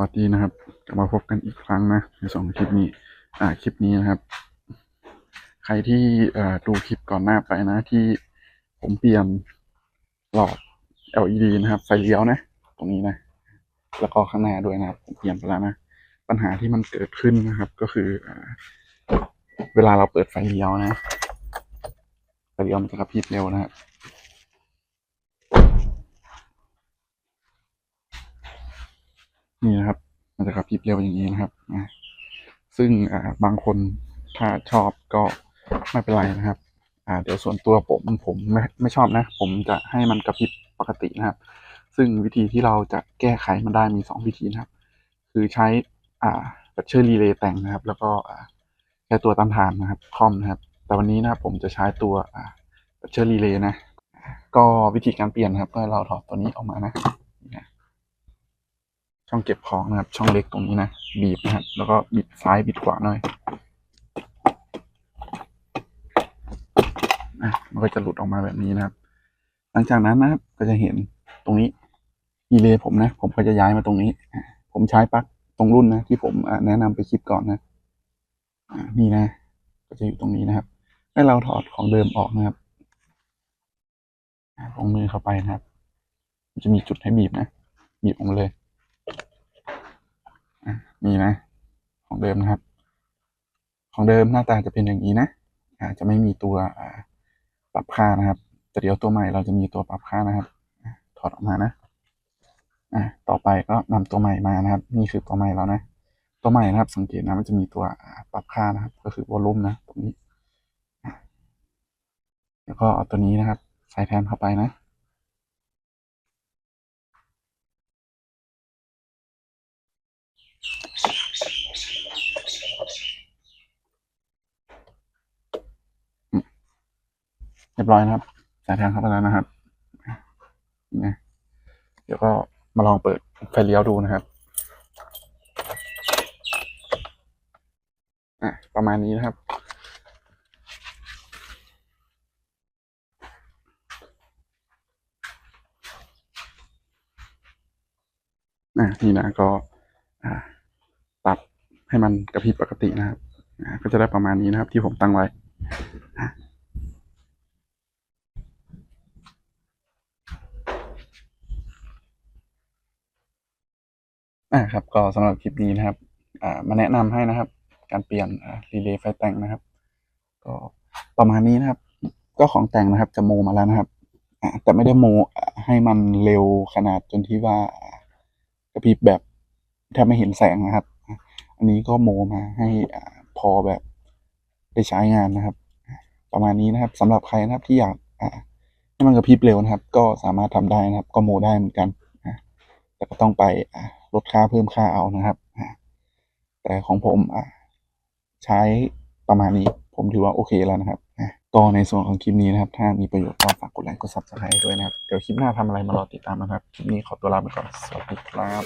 วัสดีนะครับ กลับมาพบกันอีกครั้งนะในสองคลิปนี้ อ่าคลิปนี้นะครับ ใครที่ดูคลิปก่อนหน้าไปนะที่ผมเปลี่ยนหลอด LED นะครับ ไฟเลี้ยวนะ ตรงนี้นะ แล้วก็ข้างหน้าด้วยนะครับผมเปลี่ยนไปแล้วนะ ปัญหาที่มันเกิดขึ้นนะครับ ก็คืออเวลาเราเปิดไฟเลี้ยวนะไฟเลี้ยวมันจะกระพริบเร็วนะครับ นี่นะครับ มันจะกระพริบเร็วอย่างนี้นะครับซึ่งบางคนถ้าชอบก็ไม่เป็นไรนะครับ อ่า เดี๋ยวส่วนตัวผมผมไม่ไม่ชอบนะ ผมจะให้มันกระพริบปกตินะครับ ซึ่งวิธีที่เราจะแก้ไขมันได้มีสองวิธีนะครับ คือใช้ อ่าแบตเตอรี่รีเลย์แต่งนะครับ แล้วก็อ่าใช้ตัวต้านทานนะครับคอมนะครับ แต่วันนี้นะครับผมจะใช้ตัวแบตเตอรี่รีเลย์นะ ก็วิธีการเปลี่ยนนะครับก็เราถอดตัวนี้ออกมานะ ช่องเก็บของนะครับ ช่องเล็กตรงนี้นะ บีบนะครับ แล้วก็บิดซ้ายบิดขวาหน่อยอะมันก็จะหลุดออกมาแบบนี้นะครับ หลังจากนั้นนะครับ ก็จะเห็นตรงนี้อีเลผมนะ ผมก็จะย้ายมาตรงนี้ ผมใช้ปลั๊กตรงรุ่นนะ ที่ผมแนะนำไปคลิปก่อนนะนี่นะ ก็จะอยู่ตรงนี้นะครับ ให้เราถอดของเดิมออกนะครับลงมือเข้าไปนะครับ จะมีจุดให้บีบนะ บีบออกมาเลย อะนี่นะ ของเดิมนะครับ ของเดิมหน้าตาจะเป็นอย่างนี้นะอาจะไม่มีตัวปรับค่านะครับ แต่เดี๋ยวตัวใหม่เราจะมีตัวปรับค่านะครับถอดออกมานะอะต่อไปก็นำตัวใหม่มานะครับ นี่คือตัวใหม่แล้วนะ ตัวใหม่นะครับ สังเกตนะมันจะมีตัวปรับค่านะครับ ก็คือวอลลุ่มนะตรงนี้แล้วก็เอาตัวนี้นะครับ ใส่แทนเข้าไปนะ เรียบร้อยนะครับ สายทนเข้าไปแล้วนะครับนะเดี๋ยวก็มาลองเปิดไฟเลี้ยวดูนะครับอะประมาณนี้นะครับอะนี่นะก็อ่าปรับให้มันกระพริบปกตินะครับก็จะได้ประมาณนี้นะครับ ที่ผมตั้งไว้ อ่าครับก็สำหรับคลิปนี้นะครับ อ่ามาแนะนำให้นะครับ การเปลี่ยนรีเลย์ไฟแต่งนะครับ ก็ประมาณนี้นะครับ ก็ของแต่งนะครับจะโมมาแล้วนะครับอ่าแต่ไม่ได้โมให้มันเร็วขนาดจนที่ว่ากระพริบแบบแทบไม่เห็นแสงนะครับ อันนี้ก็โมมาให้อ่าพอแบบได้ใช้งานนะครับ ประมาณนี้นะครับสำหรับใครนะครับที่อยากอ่าให้มันกระพริบเร็วนะครับ ก็สามารถทำได้นะครับ ก็โมได้เหมือนกันอะแต่ก็ต้องไปอะ ลดค่าเพิ่มค่าเอานะครับแต่ของผมใช้ประมาณนี้ผมถือว่าโอเคแล้วนะครับก็ในส่วนของคลิปนี้นะครับ ถ้ามีประโยชน์ก็ฝากกดไลค์กดซับสไครต์ด้วยนะครับ เดี๋ยวคลิปหน้าทำอะไรมารอติดตามนะครับ คลิปนี้ขอตัวลาไปก่อน สวัสดีครับ